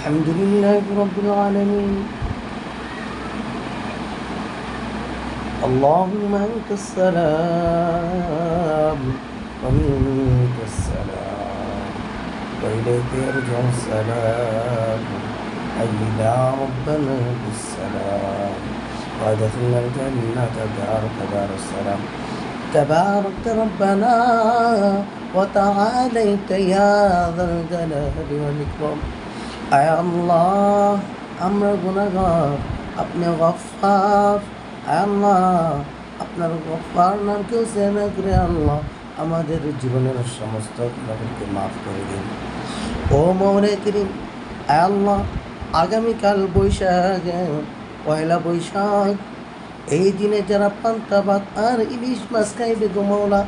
الحمد لله رب العالمين. اللهم أنت السلام ومنك السلام. وإليك يرجع السلام. حينا ربنا بالسلام وأدخلنا الجنة دارك دار السلام. تبارك ربنا وتعاليت يا ذا الجلال والإكرام. আল্লাহ, আমরা গুণাগার আপনি গফার আল্লাহ, আপনার গফার নামকেও সেনা করে আল্লাহ? আমাদের জীবনের সমস্ত গুণাগুলিকে মাফ করে দিন। ও মৌরে করিম আল্লাহ, আগামীকাল বৈশাখ, পয়লা বৈশাখ, এই দিনে যারা পান্তা ভাত আর ইলিশ মাছ খাইবে গো মৌলা,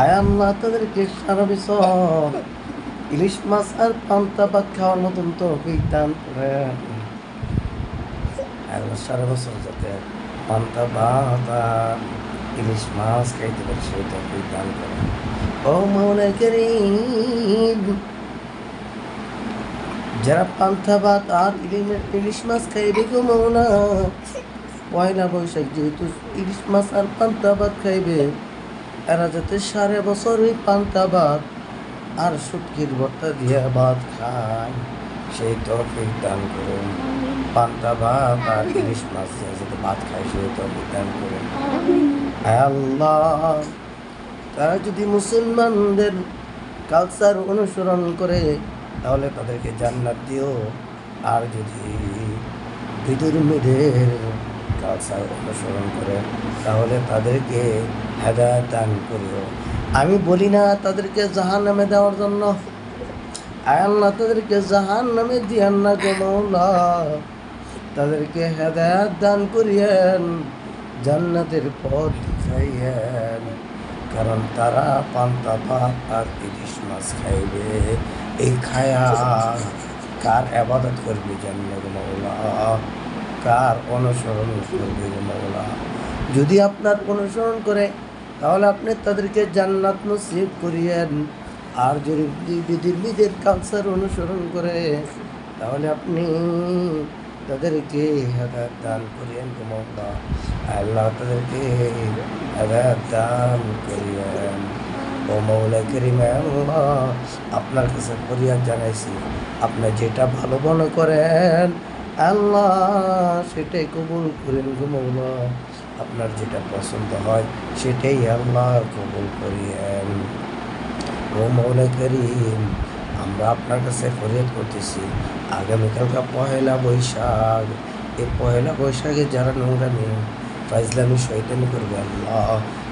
আয় আল্লাহ, তাদেরকে সারা ইলিশ মাছ আর পান্তা ভাত খাওয়ার মতন তো করে আর সারা বছর যাতে পান্তা ভাত আর ইলিশ মাছ খাইতে পারে তো দান করে। ও মনে করিম যারা পান্তা ভাত আর ইলিশ মাছ খাইবে গো মৌনা পয়লা বৈশাখ যেহেতু ইলিশ মাছ আর পান্তা ভাত খাইবে, এরা যাতে সারা বছর ওই পান্তা ভাত আর শুটকির ভর্তা দিয়ে ভাত খায় সেই তৌফিক দান করুন পান্তা, ভাত আর ইলিশ মাছ যাতে ভাত খায় সেই তৌফিক দান করুন আল্লাহ, তারা যদি মুসলমানদের কালচার অনুসরণ করে, তাহলে তাদেরকে জান্নাত দিও। আর যদি বিধর্মীদের কালচার অনুসরণ করে, তাহলে তাদেরকে হেদায়ত দান করিও। আমি বলি না তাদেরকে জাহান নামে দেওয়ার জন্য। আল্লাহ তাদেরকে জাহান নামে দিয়ান না গো তাদেরকে হেদায়ত দান করিয়েন, জান্নাতের পথ দেখাইয়েন। কারণ তারা পান্তা ভাত আর ইলিশ মাছ খাইবে। এই খায়া কার আবাদত করবে জান্নাত মৌলা কার অনুসরণ করবে মৌলা যদি আপনার অনুসরণ করে তাহলে আপনি তাদেরকে জান্নাত নসিব করিয়েন। আর যদি বিধির কালচার অনুসরণ করে, তাহলে আপনি তাদেরকে হেদায়ত দান করিয়েন গো মৌলা। আল্লাহ তাদেরকে হেদায়ত দান করিয়েন। ও মৌলা করিম আল্লাহ, আপনার কাছে ফরিয়াদ জানাইছি। আপনি যেটা ভালো মনে করেন, আল্লাহ সেটাই কবুল করেন গো মৌলা। আপনার যেটা পছন্দ হয়, সেটাই আল্লাহ কবুল করিয়েন। ও মৌলা করিম, আমরা আপনার কাছে ফরিয়াদ করতেছি, আগামীকালকা পহেলা বৈশাখ। এই পহেলা বৈশাখে যারা নোংরা নোংরামি, ফাইজলামি শৈতানি করবে আল্লাহ,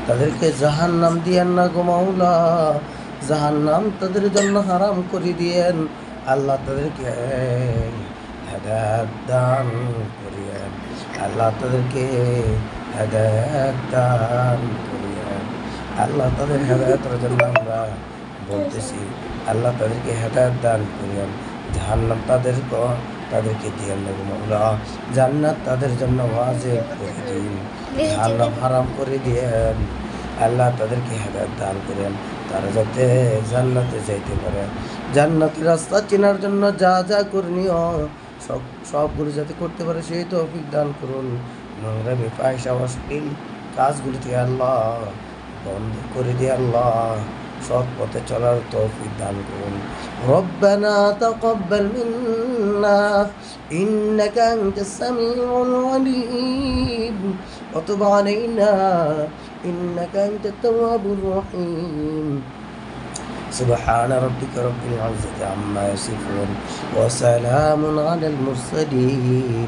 তাদেরকে জাহান নাম দিয়েন না গো মাওলা জাহান নাম তাদের জন্য হারাম করে দিয়েন। আল্লাহ তাদেরকে হেদায়ত দান করিয়েন। আল্লাহ তাদেরকে আল্লাহ তাদের হেদায়তের জন্য আমরা বলতেছি, আল্লাহ তাদেরকে হেদায়ত দান করিয়েন। জাহান্নাম তাদের তাদেরকে দিয়েন মৌলা জান্নাত তাদের জন্য ওয়াজিব করে দিন। জাহান্নাম হারাম করে দিয়েন। আল্লাহ তাদেরকে হেদায়ত দান করেন তারা যাতে জান্নাতে যাইতে পারে। জান্নাতের রাস্তা চেনার জন্য যা যা করণীয়, সব, সবগুলো যাতে করতে পারে, সেই তৌফিক দান করুন। নোংরামি পয়সা অশ্লীল কাজগুলি থেকে আল্লাহ বন্ধ করে দিয়ে আল্লাহ সৎ পথে চলার তৌফিক দান করুন ربنا تقبل منا إنك أنت السميع العليم وتب علينا إنك أنت التواب الرحيم سبحان ربك رب العزة عما يصفون وسلام على المرسلين